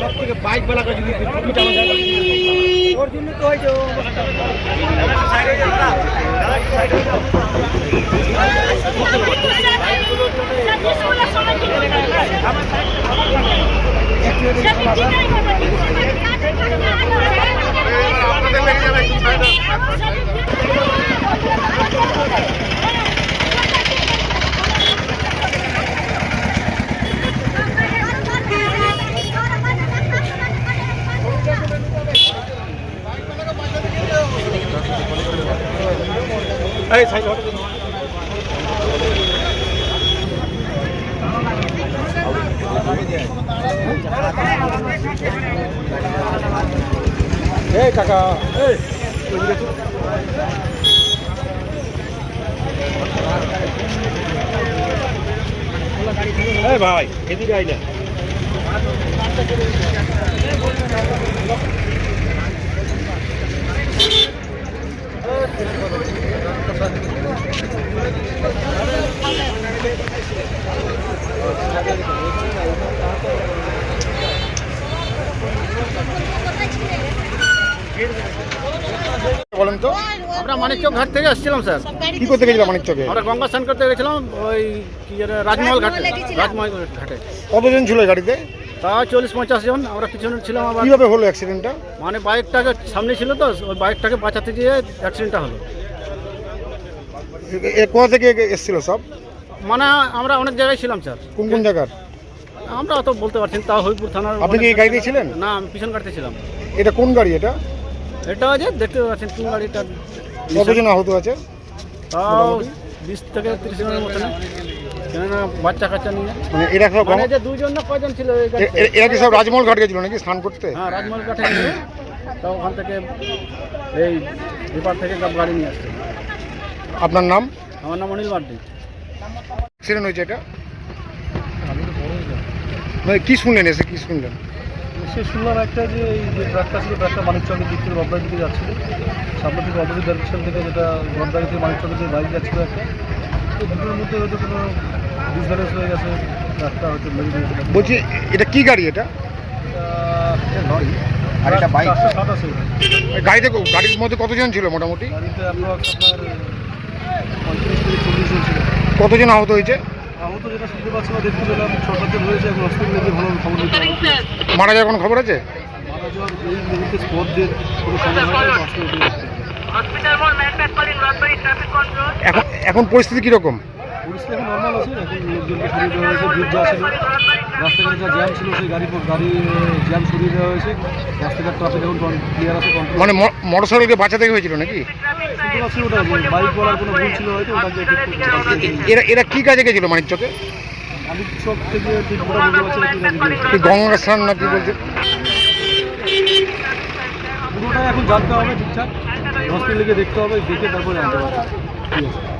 সব থেকে বাইক যদি টুপিটা আমার জায়গায় ওর জন্য তো হয়েছে এই সাইড। এই কাকা। এই ভাই এদিকে আই না বলেন তো? আমরা মানিকচক ঘাট থেকে আসছিলাম স্যার। কি করতে গেছিল মানিক চকে আমরা গঙ্গা স্নান করতে গেছিলাম ওই কি রাজমহল ঘাটে। রাজমহল ঘাটে। কতজন ছিল গাড়িতে? তা চল্লিশ পঞ্চাশ জন আমরা পিছনে ছিলাম আবার। কীভাবে হলো অ্যাক্সিডেন্টটা মানে বাইকটাকে সামনে ছিল তো ওই বাইকটাকে বাঁচাতে গিয়ে অ্যাক্সিডেন্টটা হলো। এ কোথা থেকে এসেছিল সব? মানে আমরা অনেক জায়গায় ছিলাম স্যার। কোন কোন জায়গার? আমরা অত বলতে পারছি না তাও হরিপুর থানার আপনি কি গাড়িতে ছিলেন? না আমি পিছন কাটতে ছিলাম। এটা কোন গাড়ি এটা? এটা আছে দেখতে পাচ্ছেন কোন গাড়িটা কতজন আহত আছে? তাও বিশ থেকে তিরিশ জনের মতন। কেননা বাচ্চা কাচ্চা নিয়ে। মানে এরা সব মানে যে দুজন না কয়জন ছিল এরা কি সব রাজমহল ঘাট গেছিল নাকি স্নান করতে? হ্যাঁ রাজমহল কাঠে নিয়ে তা ওখান থেকে এই বিপার থেকে সব গাড়ি নিয়ে আসছে। আপনার নাম? আমার নাম অনিল মার্ডি অ্যাক্সিডেন্ট হয়েছে এটা? মানে কি শুনলেন এসে কি শুনলেন? সে শুনলাম একটা যে এই যে ট্রাকটা ছিল ট্রাকটা মানিকচকের দিক থেকে রবদার দিকে যাচ্ছিল। সামনে থেকে অপোজিট ডাইরেকশন থেকে যেটা রবদারি থেকে মানিকচকের যে বাইক যাচ্ছিল একটা। তো দুটোর মধ্যে হয়তো কোনো ডিসব্যালেন্স হয়ে গেছে ট্রাকটা হয়তো মেরে দিয়েছে। বলছি এটা কি গাড়ি এটা? লরি আর এটা বাইক? সাত আছে। গাড়িতে গাড়ির মধ্যে কতজন ছিল মোটামুটি? গাড়িতে আপনার পঁয়ত্রিশ থেকে চল্লিশ জন ছিল। কতজন আহত হয়েছে? যেটা শুনতে পাচ্ছি না দেখতে পেলাম হয়েছে এখন হসপিটালে গিয়ে ভালো খবর নিতে মারা যাওয়ার কোনো খবর আছে? মারা যাওয়ার এই স্পট দিয়ে কোনো এখন এখন পরিস্থিতি কীরকম? পরিস্থিতি এখন নর্মাল আছে এখন লোকজনকে সরিয়ে দেওয়া হয়েছে রাস্তাঘাটে যা জ্যাম ছিল সেই গাড়ি গাড়ি জ্যাম সরিয়ে দেওয়া হয়েছে। রাস্তাঘাট ট্রাফিক এখন ক্লিয়ার আছে মানে মোটর সাইকেলকে বাঁচাতে হয়েছিল নাকি? ওটা বাইক বলার কোনো ভুল ছিল হয়তো ওটাকে এরা এরা কি কাজে গেছিল মানিক চকে? আমি সব থেকে ঠিক বলতে। কি গঙ্গা স্নান না কি বলছে? পুরোটাই এখন জানতে হবে ঠিকঠাক। হসপিটালে গিয়ে দেখতে হবে দেখে তারপরে জানতে হবে। ঠিক আছে।